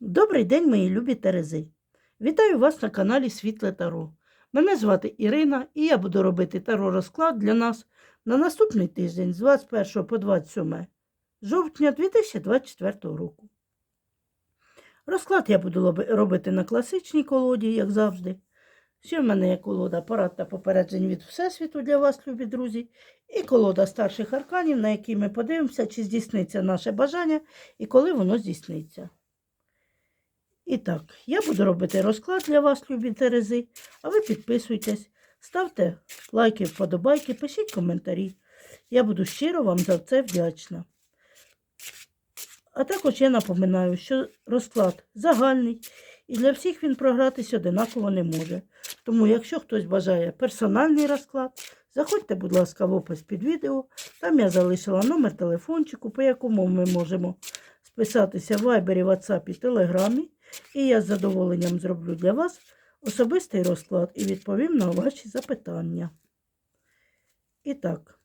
Добрий день, мої любі Терези. Вітаю вас на каналі Світле Таро. Мене звати Ірина і я буду робити таро розклад для нас на наступний тиждень з 21 по 27 жовтня 2024 року. Розклад я буду робити на класичній колоді, як завжди. Ще в мене є колода порад та попереджень від Всесвіту для вас, любі друзі, і колода старших арканів, на якій ми подивимося, чи здійсниться наше бажання і коли воно здійсниться. І так, я буду робити розклад для вас, любі Терези, а ви підписуйтесь, ставте лайки, вподобайки, пишіть коментарі. Я буду щиро вам за це вдячна. А також я напоминаю, що розклад загальний і для всіх він програтись одинаково не може. Тому, якщо хтось бажає персональний розклад, заходьте, будь ласка, в опис під відео. Там я залишила номер телефончику, по якому ми можемо списатися в Viber, WhatsApp і Телеграмі. І я з задоволенням зроблю для вас особистий розклад і відповім на ваші запитання. І так,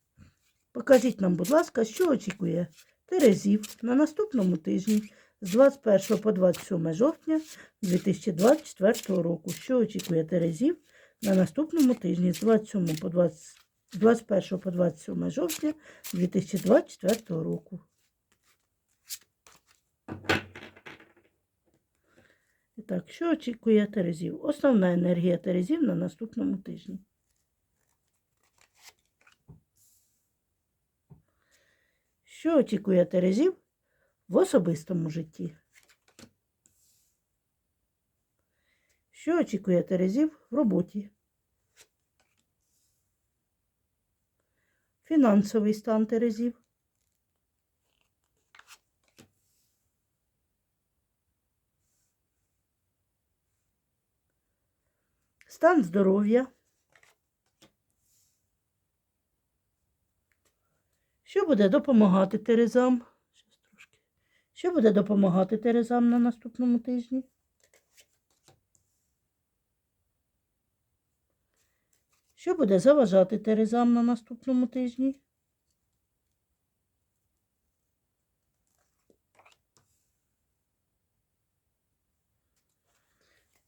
покажіть нам, будь ласка, що очікує Терезів на наступному тижні з 21 по 27 жовтня 2024 року. Що очікує Терезів на наступному тижні з 27 по 20, з 21 по 27 жовтня 2024 року. І так, що очікує Терезів? Основна енергія Терезів на наступному тижні. Що очікує Терезів в особистому житті? Що очікує Терезів в роботі? Фінансовий стан Терезів. Стан здоров'я. Що буде допомагати Терезам? Що буде допомагати Терезам на наступному тижні? Що буде заважати Терезам на наступному тижні?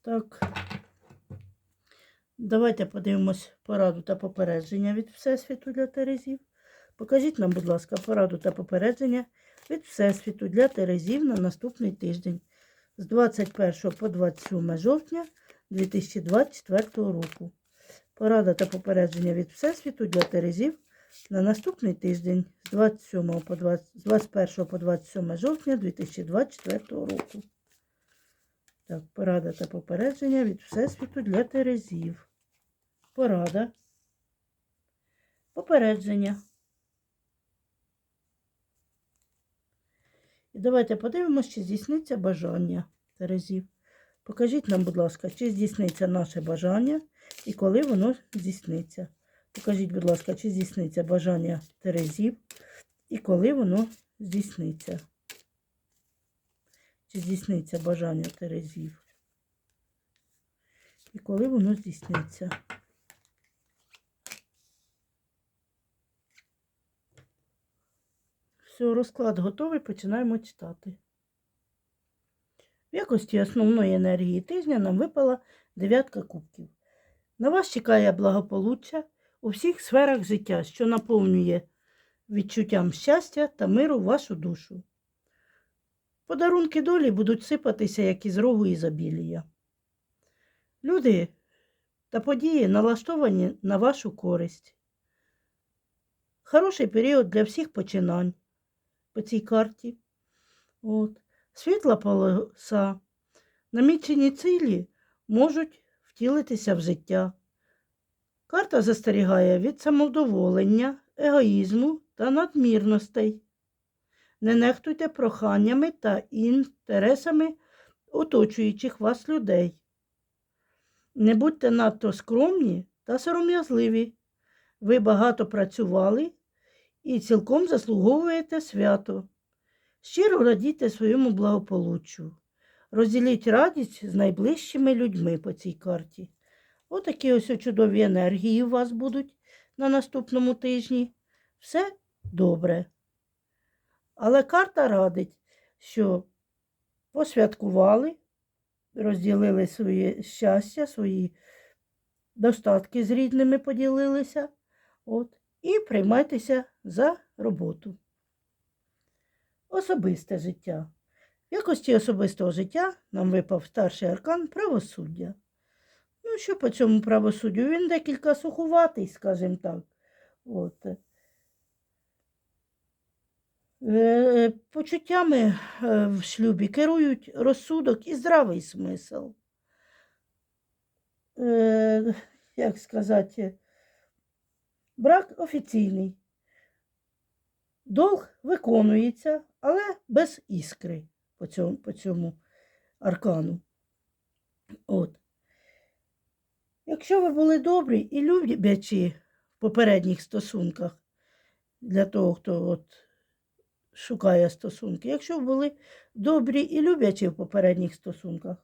Так. Давайте подивимось пораду та попередження від Всесвіту для Терезів. Покажіть нам, будь ласка, пораду та попередження від Всесвіту для Терезів на наступний тиждень з 21 по 27 жовтня 2024 року. Порада та попередження від Всесвіту для Терезів на наступний тиждень з 27 по 20, з 21 по 27 жовтня 2024 року. Так, порада та попередження від Всесвіту для Терезів. Порада. Попередження. І давайте подивимося, чи здійсниться бажання Терезів. Покажіть нам, будь ласка, чи здійсниться наше бажання і коли воно здійсниться. Покажіть, будь ласка, чи здійсниться бажання Терезів і коли воно здійсниться. Чи здійсниться бажання Терезів. І коли воно здійсниться. Все, розклад готовий, починаємо читати. В якості основної енергії тижня нам випала дев'ятка кубків. На вас чекає благополуччя у всіх сферах життя, що наповнює відчуттям щастя та миру вашу душу. Подарунки долі будуть сипатися, як із рогу ізобілія. Люди та події налаштовані на вашу користь. Хороший період для всіх починань по цій карті. От. Світла полоса. Намічені цілі можуть втілитися в життя. Карта застерігає від самовдоволення, егоїзму та надмірностей. Не нехтуйте проханнями та інтересами оточуючих вас людей. Не будьте надто скромні та сором'язливі. Ви багато працювали і цілком заслуговуєте свято. Щиро радійте своєму благополуччю. Розділіть радість з найближчими людьми по цій карті. Отакі ось чудові енергії у вас будуть на наступному тижні. Все добре. Але карта радить, що посвяткували, розділили своє щастя, свої достатки з рідними поділилися. От, і приймайтеся за роботу. Особисте життя. В якості особистого життя нам випав старший аркан правосуддя. Ну, що по цьому правосуддю? Він декілька сухуватий, скажімо так. От. Е, Почуттями е, в шлюбі керують розсудок і здравий смисл. Е, Як сказати, брак офіційний. Долг виконується, але без іскри по цьому, по цьому аркану. От. Якщо ви були добрі і люблячі в попередніх стосунках, для того, хто от шукає стосунки, якщо ви були добрі і люблячі в попередніх стосунках,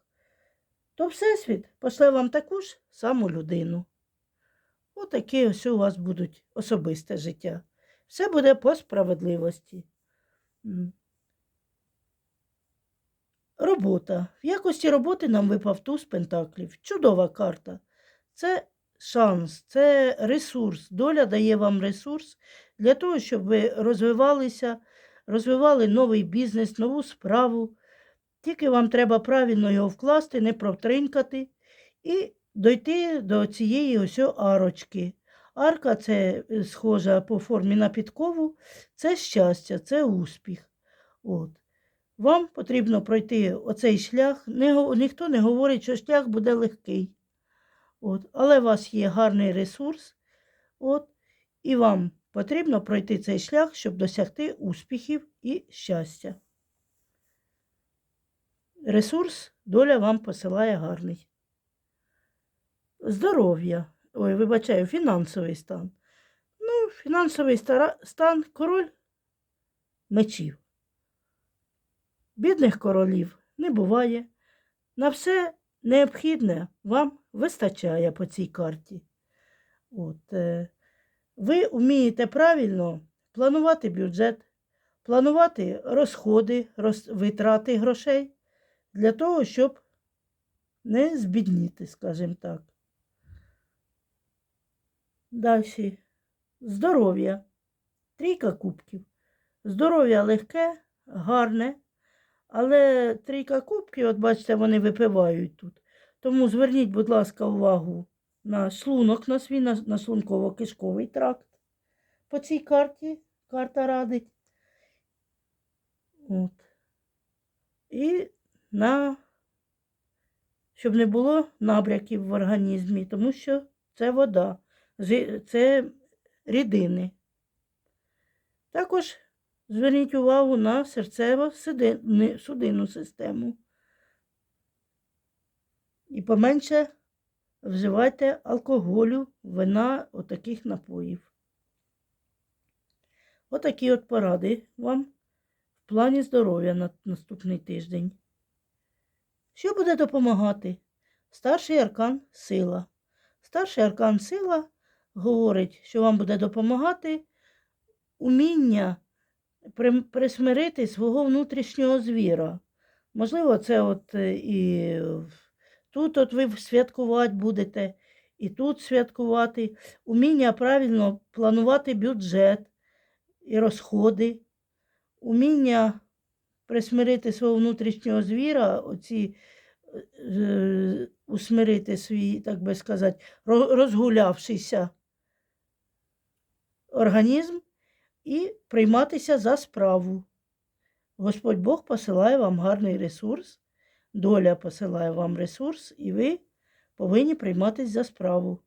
то Всесвіт пошле вам таку ж саму людину. Отакі ось у вас будуть особисте життя. Все буде по справедливості. Робота. В якості роботи нам випав туз пентаклів. Чудова карта. Це шанс, це ресурс. Доля дає вам ресурс для того, щоб ви розвивалися, розвивали новий бізнес, нову справу. Тільки вам треба правильно його вкласти, не протринкати і дойти до цієї ось арочки. Арка це е, схожа по формі на підкову, це щастя, це успіх. От. Вам потрібно пройти оцей шлях. Не, ніхто не говорить, що шлях буде легкий. От. Але у вас є гарний ресурс, от, і вам потрібно пройти цей шлях, щоб досягти успіхів і щастя. Ресурс доля вам посилає гарний. Здоров'я. Ой, вибачаю, фінансовий стан. Ну, фінансовий стара- стан король мечів. Бідних королів не буває. На все необхідне вам вистачає по цій карті. От, е, ви вмієте правильно планувати бюджет, планувати розходи, роз, витрати грошей для того, щоб не збідніти, скажімо так. Далі. Здоров'я. Трійка кубків. Здоров'я легке, гарне, але трійка кубків, от бачите, вони випивають тут. Тому зверніть, будь ласка, увагу на шлунок на свій, на, на шлунково-кишковий тракт. По цій карті карта радить. От. І на, щоб не було набряків в організмі, тому що це вода, це рідини. Також зверніть увагу на серцево-судинну систему. І поменше вживайте алкоголю, вина, отаких напоїв. Отакі от поради вам в плані здоров'я на наступний тиждень. Що буде допомагати? Старший аркан сила. Старший аркан сила говорить, що вам буде допомагати уміння присмирити свого внутрішнього звіра. Можливо, це от е, і тут от ви святкувати будете, і тут святкувати. Уміння правильно планувати бюджет і розходи, уміння присмирити свого внутрішнього звіра, оці, е, усмирити свій, так би сказати, ро- розгулявшийся організм і прийматися за справу. Господь Бог посилає вам гарний ресурс, доля посилає вам ресурс, і ви повинні прийматися за справу.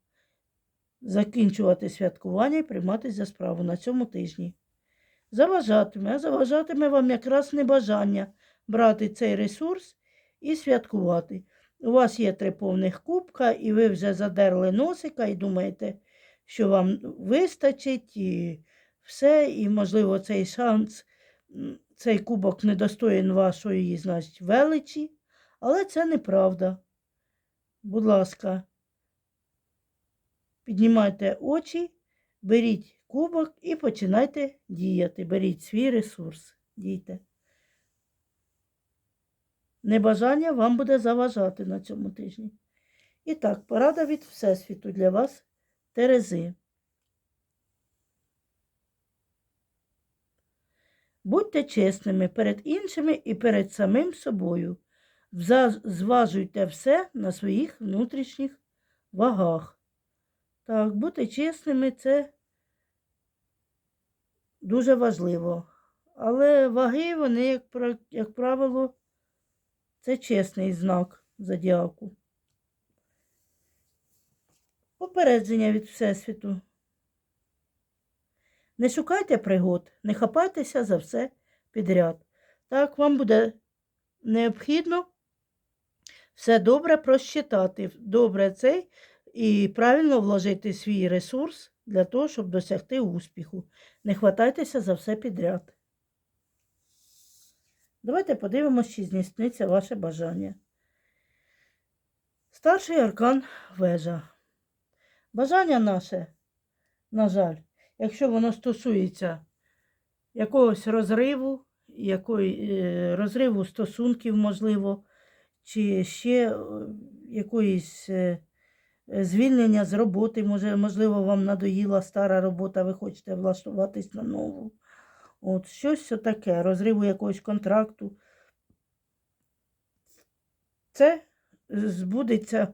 Закінчувати святкування і прийматися за справу на цьому тижні. Заважатиме, а заважатиме вам якраз небажання брати цей ресурс і святкувати. У вас є три повних кубка, і ви вже задерли носика і думаєте, що вам вистачить, і все, і, можливо, цей шанс, цей кубок недостоїн вашої, значить, величі, але це неправда. Будь ласка, піднімайте очі, беріть кубок і починайте діяти. Беріть свій ресурс. Дійте. Небажання вам буде заважати на цьому тижні. І так, порада від Всесвіту для вас, Терези. Будьте чесними перед іншими і перед самим собою. Зважуйте все на своїх внутрішніх вагах. Так, бути чесними це дуже важливо. Але ваги, вони, як, правило, це чесний знак зодіаку. Попередження від Всесвіту. Не шукайте пригод, не хапайтеся за все підряд. Так, вам буде необхідно все добре просчитати, добре цей і правильно вложити свій ресурс для того, щоб досягти успіху. Не хватайтеся за все підряд. Давайте подивимося, чи здійсниться ваше бажання. Старший аркан вежа. Бажання наше, на жаль, якщо воно стосується якогось розриву, якої, е, розриву стосунків, можливо, чи ще е, якоїсь е, звільнення з роботи, може, можливо, вам надоїла стара робота, ви хочете влаштуватись на нову. От, щось таке, розриву якогось контракту. Це збудеться,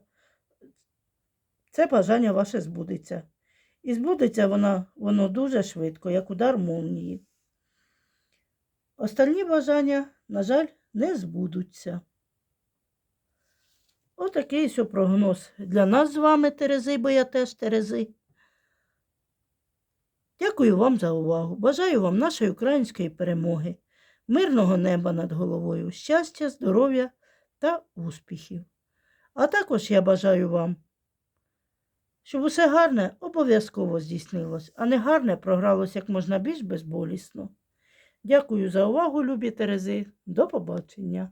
це бажання ваше збудеться. І збудеться воно, воно дуже швидко, як удар молнії. Остальні бажання, на жаль, не збудуться. Отакий ось прогноз для нас з вами, Терези, бо я теж Терези. Дякую вам за увагу. Бажаю вам нашої української перемоги, мирного неба над головою, щастя, здоров'я та успіхів. А також я бажаю вам, щоб усе гарне обов'язково здійснилось, а не гарне програлось як можна більш безболісно. Дякую за увагу, любі Терези. До побачення.